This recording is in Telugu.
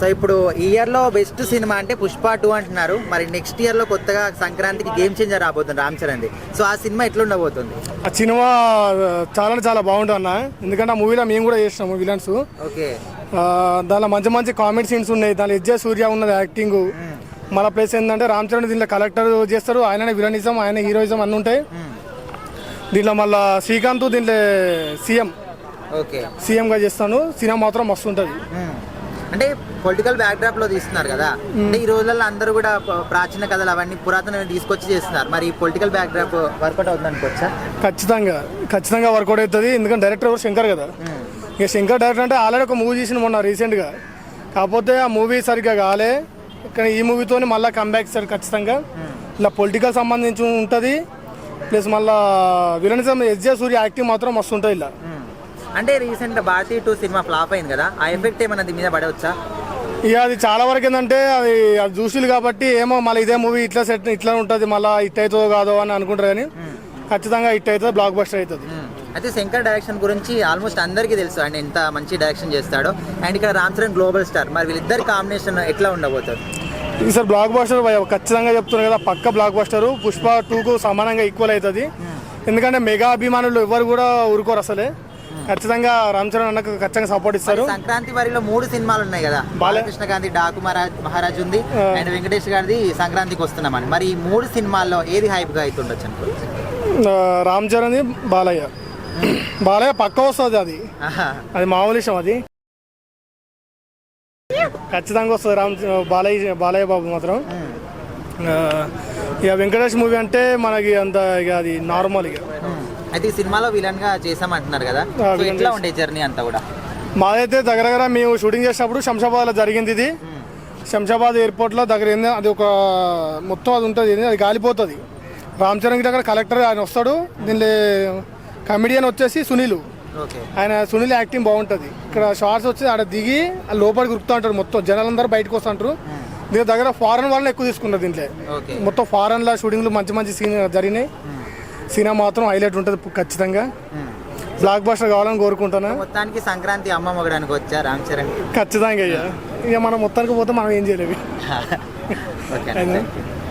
సో ఇప్పుడు ఈ ఇయర్లో బెస్ట్ సినిమా అంటే పుష్ప టూ అంటున్నారు. మరి నెక్స్ట్ ఇయర్లో కొత్తగా సంక్రాంతికి గేమ్ చేంజర్ రాబోతుంది రామ్ చరణ్ సో ఆ సినిమా ఎట్లుండబోతుంది ఆ సినిమా చాలా చాలా బాగుంటుంది అన్న. ఎందుకంటే ఆ మూవీలో మేము కూడా చేసినాము విలన్స్ ఓకే. దానిలో మంచి మంచి కామెడీ సీన్స్ ఉన్నాయి. దానిలో ఎజ్జే సూర్య ఉన్నది యాక్టింగ్ మన ప్లేస్ ఏంటంటే రామ్ చరణ్ దీంట్లో కలెక్టర్ చేస్తారు. ఆయననే విలనిజం ఆయన హీరోయిజం అన్నీ ఉంటాయి. దీంట్లో మళ్ళా శ్రీకాంత్ దీంట్లో సీఎం సీఎంగా చేస్తాను సినిమా మాత్రం మస్తు ఉంటుంది. అంటే పొలిటికల్ బ్యాక్డ్రాప్లో తీస్తున్నారు కదా. అంటే ఈ రోజుల్లో అందరూ కూడా ప్రాచీన కథలు అవన్నీ పురాతన తీసుకొచ్చి చేస్తున్నారు. మరి పొలిటికల్ బ్యాక్డ్రాప్ వర్కౌట్ అవుతుంది అనుకోవచ్చా? ఖచ్చితంగా ఖచ్చితంగా వర్కౌట్ అవుతుంది. ఎందుకంటే డైరెక్టర్ ఎవరు? శంకర్ కదా. ఇక శంకర్ డైరెక్టర్ అంటే ఆల్రెడీ ఒక మూవీ చేసిన మొన్న రీసెంట్గా కాకపోతే ఆ మూవీ సరిగ్గా కాలే. కానీ ఈ మూవీతో మళ్ళీ కంబ్యాక్ సార్ ఖచ్చితంగా. ఇలా పొలిటికల్ సంబంధించి ఉంటుంది. ప్లస్ మళ్ళా విలనిజం ఎస్జే సూర్య యాక్టింగ్ మాత్రం మస్తు ఉంటుంది ఇలా. అంటే recent Bharateeya two cinema flop అయింది కదా ఆ ఎఫెక్ట్ ఏమైనా దీని మీద పడవచ్చా? ఇక అది చాలా వరకు ఏంటంటే అది అది చూసిలు కాబట్టి ఏమో మళ్ళీ ఇదే మూవీ ఇట్లా సెట్ ఇట్లా ఉంటుంది మళ్ళీ ఇట్ అవుతుందో కాదో అని అనుకుంటారు కానీ ఖచ్చితంగా ఇట్ అవుతుంది బ్లాక్ బస్టర్ అవుతుంది అయితే శంకర్ డైరెక్షన్ గురించి ఆల్మోస్ట్ అందరికీ తెలుసు అండ్ ఎంత మంచి డైరెక్షన్ చేస్తాడో. అండ్ ఇక్కడ రామ్ చరణ్ గ్లోబల్ స్టార్ మరి వీళ్ళిద్దరి కాంబినేషన్ ఎట్లా ఉండబోతుంది? ఈసారి బ్లాక్ బస్టర్ ఖచ్చితంగా చెప్తున్నారు కదా పక్క బ్లాక్ బస్టర్ పుష్ప టూకు సమానంగా ఈక్వల్ అవుతుంది. ఎందుకంటే మెగా అభిమానులు ఎవరు కూడా ఊరుకోరు అసలే. ఖచ్చితంగా రామ్ చరణ్ అన్నకు ఖచ్చితంగా సపోర్ట్ ఇస్తారు. సంక్రాంతి వరిలో మూడు సినిమాలు ఉన్నాయి కదా. బాలకృష్ణ గాంధీ డాకు మహారాజ్ మహారాజ్ ఉంది. అండ్ వెంకటేష్ గారిది సంక్రాంతికి వస్తున్నామని. మరి ఈ మూడు సినిమాల్లో ఏది హైప్గా అవుతుండొచ్చు రామ్ చరణ్ బాలయ్య. బాలయ్య పక్క వస్తుంది అది. అది మామూలు విషయం అది. ఖచ్చితంగా వస్తుంది రామ్ బాలయ్య బాలయ్య బాబు మాత్రం. ఇక వెంకటేష్ మూవీ అంటే మనకి అంత ఇక అది నార్మల్ ఇక. అయితే ఈ సినిమాలో విలన్గా చేసామంటున్నారు కదా సో ఎట్లా ఉండే జర్నీ అంతా కూడా? మాదైతే దగ్గర దగ్గర మేము షూటింగ్ చేసినప్పుడు శంషాబాద్లో జరిగింది ఇది. శంషాబాద్ ఎయిర్పోర్ట్లో దగ్గర ఏంది అది ఒక మొత్తం అది ఉంటుంది అది గాలిపోతుంది. రామ్ చరణ్ దగ్గర కలెక్టర్ ఆయన వస్తాడు దీనిలో కమెడియన్ వచ్చేసి సునీల్. ఆయన సునీల్ యాక్టింగ్ బాగుంటుంది. ఇక్కడ షార్ట్స్ వచ్చి ఆడ దిగి లోపలికి ఉరుకుతూ ఉంటారు మొత్తం జనాలందరూ బయటకు వస్తుంటారు దీని దగ్గర ఫారెన్ వాళ్ళని ఎక్కువ తీసుకున్నారు దీంట్లో. మొత్తం ఫారెన్లో షూటింగ్లు మంచి మంచి సీన్ జరిగినాయి. సినిమా మాత్రం హైలైట్ ఉంటుంది ఖచ్చితంగా. బ్లాక్ బస్టర్ కావాలని కోరుకుంటున్నా మొత్తానికి సంక్రాంతి అమ్మ మొగడానికి వచ్చా రామ్ చరణ్ ఖచ్చితంగా ఇక ఇక మనం మొత్తానికి పోతే మనం ఏం అదే.